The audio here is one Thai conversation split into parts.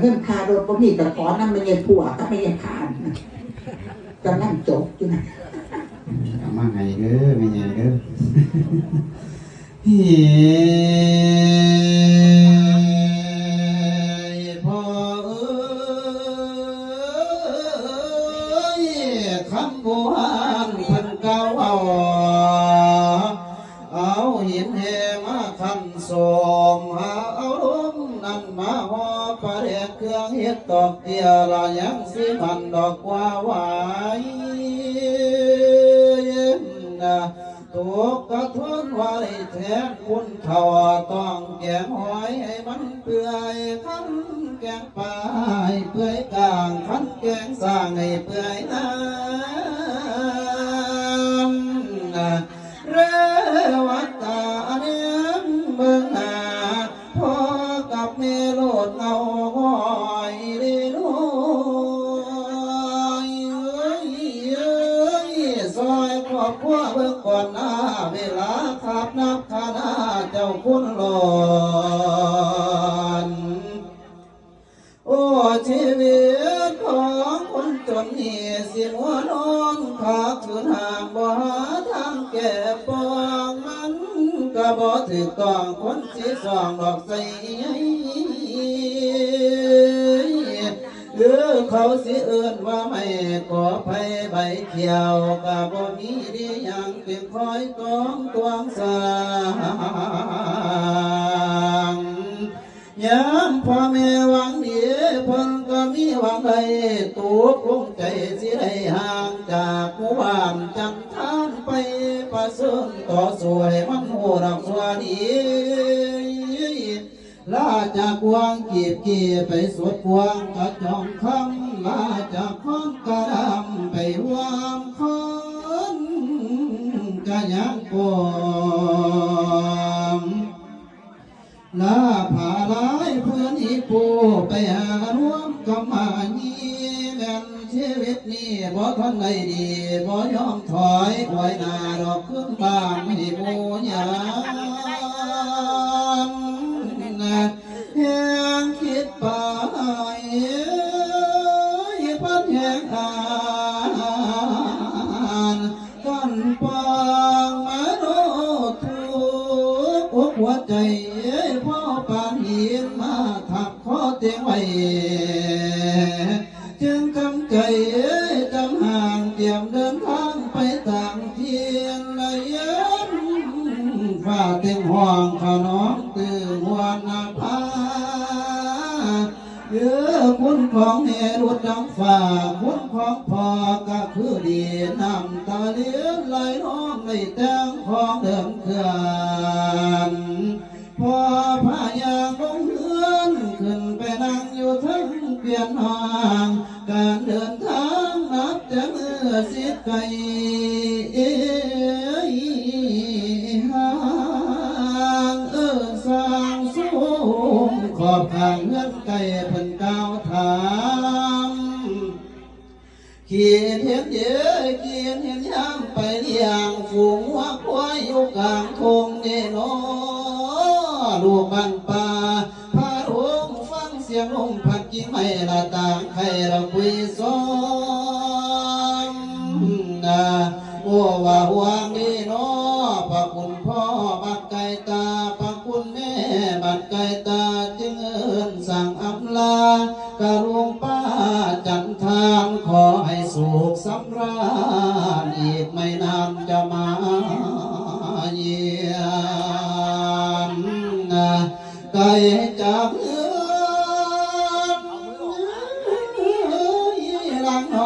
เงินคารถบ่มีแต่ขอนั่นไม่ใช่ผัวก็ไม่ใช่ขานก็นั่งจบอยู่นะเอามาไงเด้อไม่ไงเด้อพ่อเอ้ยคำโบรา หอประเดกเครื่องเฮ็ดตอกเตียละยังสิมันดอกว่าไหวนะตุกกระทุนไว้แทนคุณเขาต้องแกงหอยให้มันเปื่อ ดเงาห้อยเด้อน้อยเอ้ยเอ้ยซอยครอบครัวเบิ่งก่อนหน้าเวลาขับนับคณะเจ้าคุณหลอนโอ้ชีวิตของคนจนนี่สิมัวนอนขาขืนห่างบ่หาทางแก้ปองมันก็บ่ถือต้องคนสิสองดอกใส่ เขาสิเอิ้นว่าไม่ขอไผใบเขียวก็บ่มีดียังเป็นคอยตองตวงสางยามพ่อแม่หวังดีเพิ่นก็มีหวังใดตูกลงใจสิได้ห่างจากหมู่บ้านจันทานไปประสริฐต่อสวยมันโหรักสวดี ลาจากกวางกีบกีไปสวดกวางกระจองคำลาจากค้อนกระดำไปวางคอนกะยังกอมลาผาลายเพื่อนอีปูไปหาร่วมกับมานีแม่นชีวิตนี้บ่ทนได้ดีบ่ยอมถอยไว้หน้าดอกขึ้นบ้านให้ปูยา ใจพ่อปานหินมาทับคอเตียงไว้จึงกำใจจำห่างเตรียมเดินทางไปต่างเทียนละยันฝ่าเต็งห่วงขน้องตื่นหัวนาพา อคุณของแม่รุดดังฝ่าคุณของพ่อก็คือดีน้ำตาเลี้ยนไหลน้องในแตงของเดิมเขื่อนพอพายางลงเฮือนขึ้นไปนั่งอยู่ทั้งเปลี่ยนห้างการเดินทางนับจะเมื่อสิไก ขอบทางเงินไก่เพิ่นก้าวถามเขียนเห็นเยอะเขียนเห็นยามไปเลี้ยงฝูงวัวควายอยู่กลางทงเนโนลูกบ้านป่าพาหลวงฟังเสียงลมพัดกิ่งไม้ละต่างใครเราคุยซ้อมนะโอ้ว่าห่วง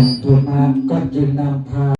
ขันธุมาก็จึงนำพา